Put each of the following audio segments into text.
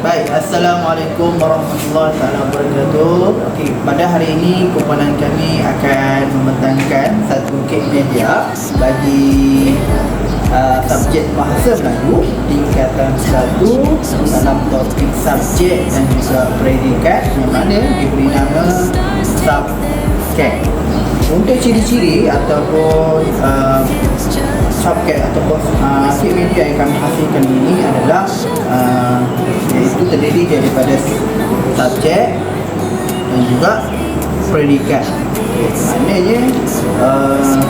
Baik, Assalamualaikum warahmatullahi taala wabarakatuh. Okey, pada hari ini kumpulan kami akan membentangkan satu kek media bagi uh, subjek bahasa Melayu tingkatan 1 dalam topik subjek dan juga predikat yang mana diberi nama subjek. Untuk ciri-ciri ataupun uh, subjek ataupun uh, media yang kami hasilkan ini adalah uh, iaitu terdiri daripada subjek dan juga predikat. Maknanya uh,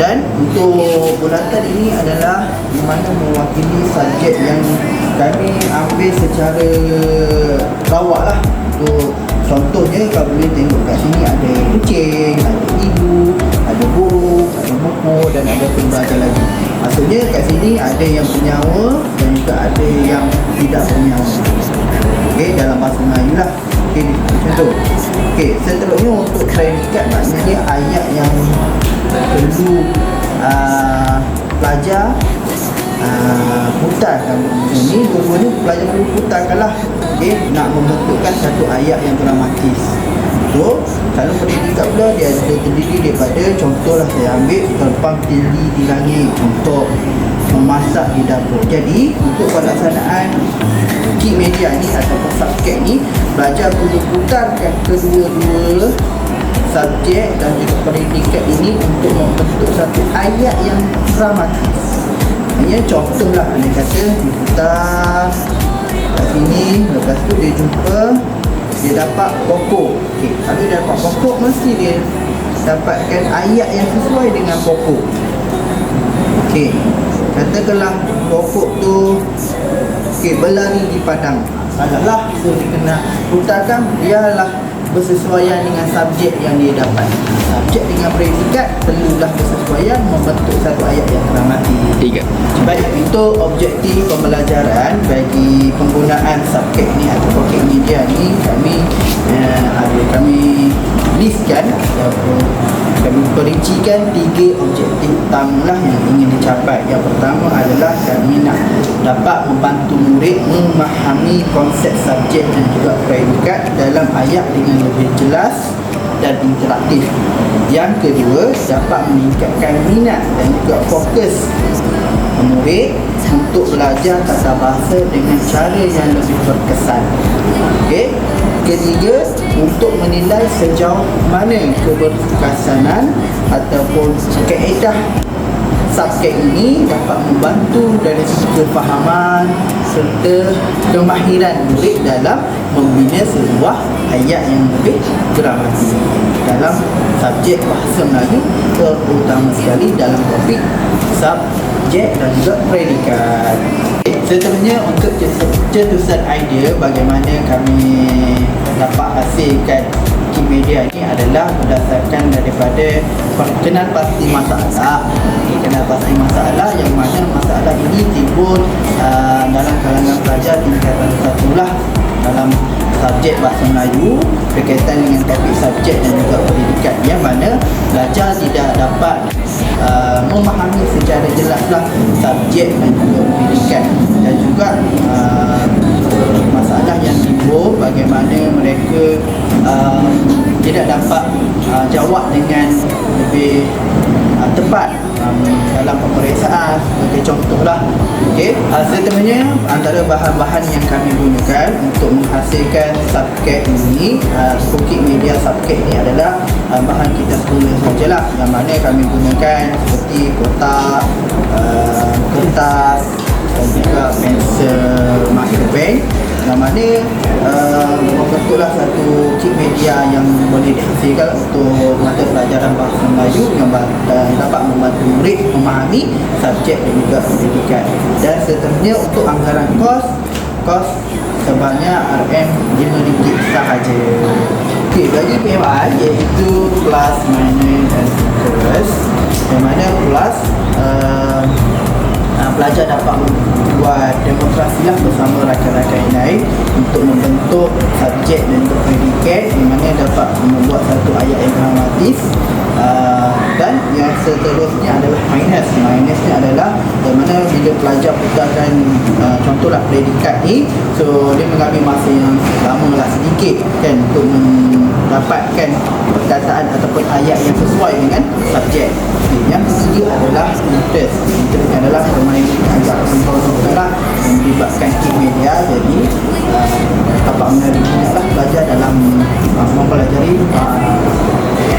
dan untuk bulatan ini adalah di mana mewakili subjek yang kami ambil secara rawak lah untuk contohnya kalau boleh tengok kat sini ada kucing, ada ibu, ada burung, buku dan ada pembaca lagi. Maksudnya kat sini ada yang bernyawa dan juga ada yang tidak bernyawa. Ok dalam bahasa Melayu lah. Ok macam tu ok seterusnya untuk predikat maknanya ayat yang perlu uh, pelajar uh, putarkan ini dua-duanya pelajar perlu putarkan lah. Okay, nak membentukkan satu ayat yang dramatis So, kalau pendidikan pula dia ada terdiri daripada contohlah saya ambil terbang tinggi di langit untuk memasak di dapur. Jadi, untuk pelaksanaan key media ni atau subjek ni, belajar perlu putarkan kedua-dua subjek dan juga pendidikan ini untuk membentuk satu ayat yang dramatis. Hanya contohlah anda kata diputar kat sini lepas tu dia jumpa dia dapat pokok. Okay. kalau dia dapat pokok mesti dia dapatkan ayat yang sesuai dengan pokok. Okey, katakanlah pokok tu okay, berlari di padang. Kalau lah tu dia kena putarkan biarlah bersesuaian dengan subjek yang dia dapat. Subjek dengan predikat perlulah bersesuaian membentuk satu ayat yang teramati Tiga. Baik, itu objektif pembelajaran bagi penggunaan subjek ni atau media ni kami uh, ada kami listkan ataupun kami perincikan tiga objektif utama lah yang ingin dicapai yang pertama adalah kami nak dapat membantu murid memahami konsep subjek dan juga predikat dalam ayat dengan lebih jelas dan interaktif. Yang kedua, dapat meningkatkan minat dan juga fokus murid untuk belajar tata bahasa dengan cara yang lebih berkesan. Okey. Ketiga, untuk menilai sejauh mana keberkesanan ataupun keedah subjek ini dapat membantu dari segi kefahaman serta kemahiran murid dalam membina sebuah ayat yang lebih dramatis dalam subjek bahasa Melayu terutama sekali dalam topik subjek dan juga predikat. Seterusnya untuk cetusan idea bagaimana kami dapat hasilkan media ini adalah berdasarkan daripada kenal pasti masalah kenal pasti masalah yang mana masalah ini timbul uh, dalam kalangan pelajar tingkatan satu lah dalam subjek bahasa Melayu berkaitan dengan topik subjek dan juga pendidikan yang mana pelajar tidak dapat uh, memahami secara jelaslah subjek dan juga pendidikan. Dan juga uh, masalah yang timbul bagaimana mereka uh, tidak dapat uh, jawab dengan lebih uh, tepat dalam pemeriksaan. Sebagai contohlah. Okey uh, seterusnya antara bahan-bahan yang kami gunakan untuk menghasilkan subjek ini uh, media subjek ini adalah uh, bahan kita semula sajalah. Yang mana kami gunakan seperti kotak uh, kertas dan juga pensel marker pen yang mana uh, membentuklah satu kit media yang boleh dihasilkan untuk mata pelajaran bahasa Melayu yang dapat membantu murid memahami subjek dan juga pendidikan. Dan seterusnya untuk anggaran kos kos sebanyak RM5 sahaja. Okey, bagi PMI iaitu plus, minus dan plus yang mana plus uh, pelajar dapat membuat demonstrasi lah bersama rakan-rakan yang lain untuk membentuk subjek dan untuk predikat di mana dapat membuat satu ayat yang dramatis. Uh, dan yang seterusnya adalah minus minusnya adalah di mana bila pelajar pegangkan uh, contohlah predikat ni so dia mengambil masa yang lama lah sedikit kan untuk mendapatkan perkataan ataupun ayat yang sesuai dengan subjek. Okay. yang ketiga adalah interest. Interest adalah permainan agak kontrol lah yang melibatkan key media. Jadi uh, dapat menarik lah pelajar dalam uh, mempelajari uh,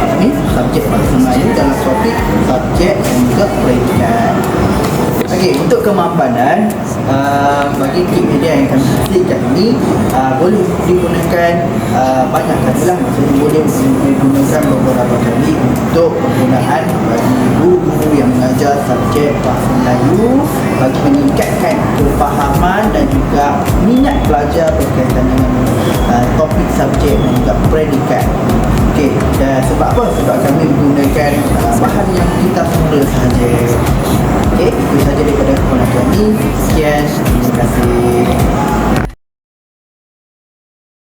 apa subjek bahasa Melayu dalam topik subjek dan juga predikat Okey, untuk kemapanan uh, bagi kit media yang kami pastikan ini uh, boleh digunakan uh, banyak kali lah. Maksudnya boleh digunakan beberapa kali untuk penggunaan bagi guru-guru yang mengajar subjek bahasa Melayu bagi meningkatkan kefahaman dan juga minat pelajar berkaitan dengan uh, topik subjek dan juga predikat. Okey, dan sebab apa? Sebab kami menggunakan uh, bahan yang kita semula sahaja Okey, itu sahaja daripada kepada kami Sekian, terima kasih